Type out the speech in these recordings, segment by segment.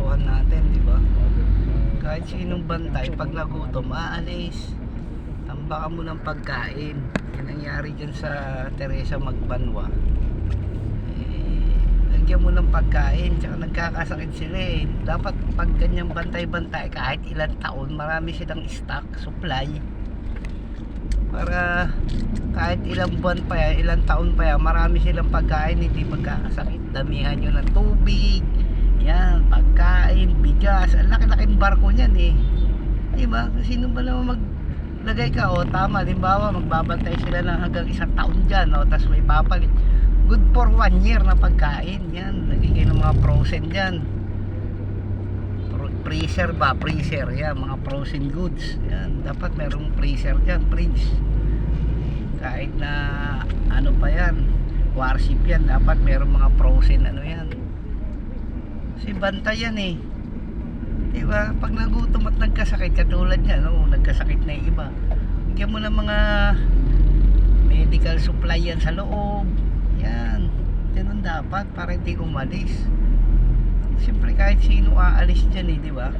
kasuhan natin, di ba? Kahit sinong bantay, pag nagutom, aalis. Tambakan mo ng pagkain. Yan nangyari dyan sa Teresa Magbanwa. Eh, lagyan mo ng pagkain, tsaka nagkakasakit sila eh. Dapat pag ganyang bantay-bantay, kahit ilang taon, marami silang stock, supply. Para kahit ilang buwan pa yan, ilang taon pa yan, marami silang pagkain, hindi magkakasakit. Damihan nyo ng tubig, yan, pagkain, bigas, ang laki-laking barko niyan eh. Diba? Sino ba naman maglagay ka? O tama, limbawa magbabantay sila ng hanggang isang taon dyan, o, tapos may papalit. Good for one year na pagkain, yan. Lagay kayo ng mga frozen dyan. Freezer ba? Freezer, yan. Mga frozen goods. Yan. Dapat merong freezer dyan, fridge. Kahit na ano pa yan, warship yan, dapat merong mga frozen ano yan. Kasi banta yan eh. Diba? Pag nagutom at nagkasakit, katulad niya, no? nagkasakit na yung iba. Bigyan mo ng mga medical supply yan sa loob. Yan. Ganun dapat para hindi umalis. Siyempre kahit sino aalis dyan eh, di ba?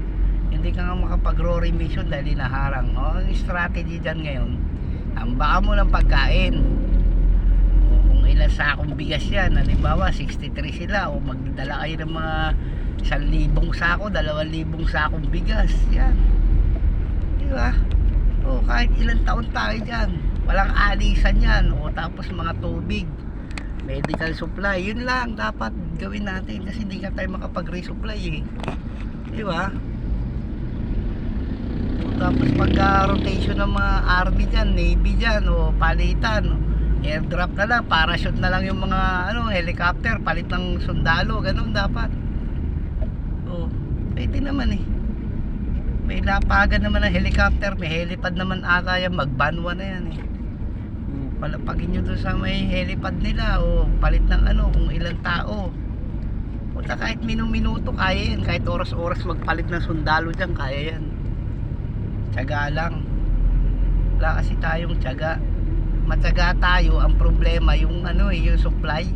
Hindi ka nga makapag-rory mission dahil naharang. O, ang strategy dyan ngayon, tambakan mo ng pagkain. Ilang sakong bigas yan, halimbawa 63 sila, o magdala kayo ng mga isang libong sako, dalawang libong sakong bigas. Yan. Di ba? O, kahit ilang taon tayo dyan, walang alisan yan. O, tapos mga tubig medical supply yun lang dapat gawin natin kasi hindi ka tayo makapag-resupply eh di ba tapos pagka rotation ng mga army dyan navy dyan o palitan o, airdrop na lang parachute na lang yung mga ano helicopter palit ng sundalo ganun dapat. O pwede naman eh. May lapagan naman ng helicopter may helipad naman ata yan magbanwa na yan eh. Palapagin nyo doon sa may helipad nila o palit ng ano kung ilang tao. Punta kahit minuminuto kaya yan. Kahit oras-oras magpalit ng sundalo dyan kaya yan. Tsaga lang. Wala kasi tayong tsaga matyaga tayo ang problema yung ano eh yung supply.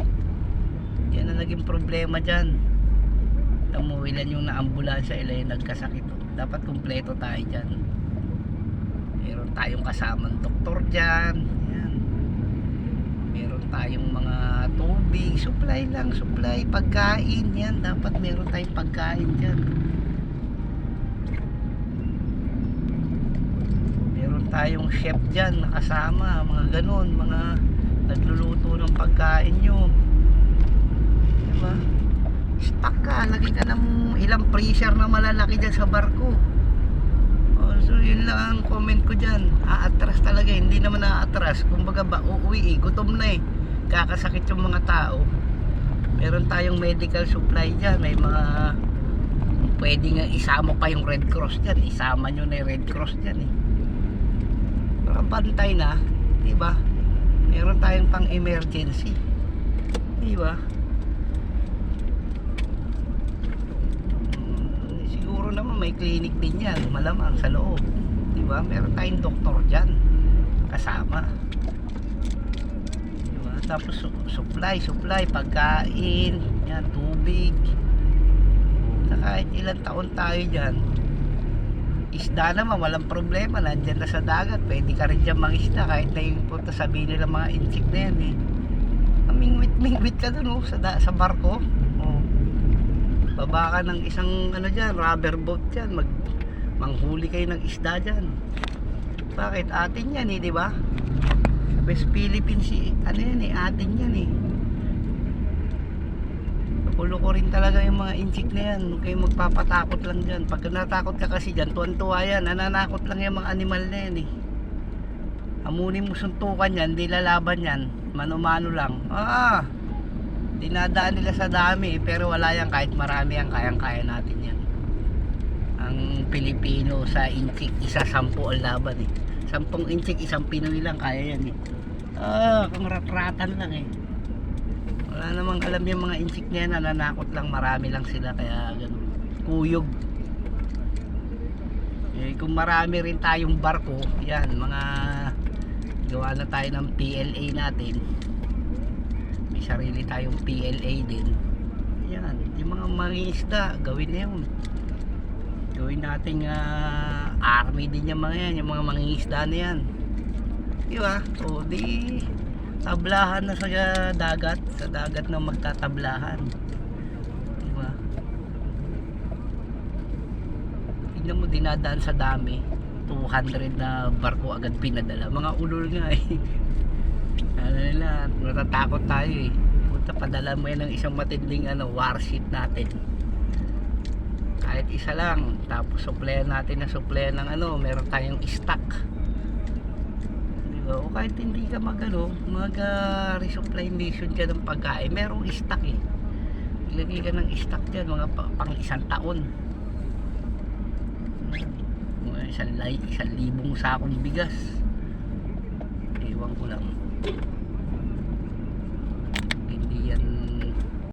Yan ang naging problema dyan. Tamo ilan yung naambulansya ilan yung nagkasakit. Dapat kumpleto tayo dyan. Meron tayong kasamang doktor dyan yan. Meron tayong mga tubig, supply lang, supply, pagkain, yan, dapat meron tayong pagkain dyan. Meron tayong chef dyan, nakasama, mga ganun, mga nagluluto ng pagkain nyo. Diba? Stock ka, lagi ka ng ilang freezer na malalaki dyan sa barko. Oh, so yun lang ang comment ko dyan. Aatras talaga, hindi naman aatras. Kumbaga ba, uuwi eh, gutom na eh. Kakasakit yung mga tao. Meron tayong medical supply dyan. May mga pwede nga isama pa yung Red Cross dyan. Isama nyo na yung Red Cross dyan eh. Para bantay na, di ba? Meron tayong pang emergency. Di ba? Mm, siguro naman may clinic din yan malamang sa loob di ba meron tayong doktor dyan kasama di ba tapos su- supply supply pagkain yan tubig na kahit ilang taon tayo dyan isda naman walang problema nandyan na sa dagat pwede ka rin dyan mangisda kahit na yung punta sabihin nila mga insik na yan eh mingwit mingwit ka dun oh, sa, da- sa barko oh baba ka ng isang ano dyan, rubber boat dyan, mag, manghuli kayo ng isda dyan. Bakit? Atin yan eh, di ba? West Philippines, ano yan eh, atin yan eh. Nakulo ko rin talaga yung mga inchik na yan. Huwag kayong magpapatakot lang dyan. Pag natakot ka kasi dyan, tuwan-tuwa yan. Nananakot lang yung mga animal na yan eh. Amunin mo suntukan yan, di lalaban yan. Mano-mano lang. Ah! dinadaan nila sa dami pero wala yan kahit marami yan kayang kaya natin yan ang Pilipino sa inchik isa sampu ang laban eh sampung inchik isang Pinoy lang kaya yan eh ah kung ratratan lang eh wala namang alam yung mga inchik na yan nananakot lang marami lang sila kaya ganun kuyog eh, kung marami rin tayong barko yan mga gawa na tayo ng PLA natin may sarili tayong PLA din yan yung mga mangingisda, gawin na yun. Gawin natin ah, army din yung mga yan, yung mga mangingisda na yan. Di ba? O di tablahan na sa dagat, sa dagat na magtatablahan. Di ba? Tignan mo dinadaan sa dami. 200 na barko agad pinadala. Mga ulol nga eh. ano nila, natatakot tayo eh. Punta padala mo yan ng isang matinding ano, warship natin. Kahit isa lang. Tapos supplyan natin na supplyan ng ano, meron tayong stock. O kahit hindi ka mag ano, mag uh, resupply mission ka ng pagkain, merong stock eh. Ilagay ka ng stock dyan, mga pa- pang isang taon. Isang, isang libong sakong bigas. Ewan ko lang.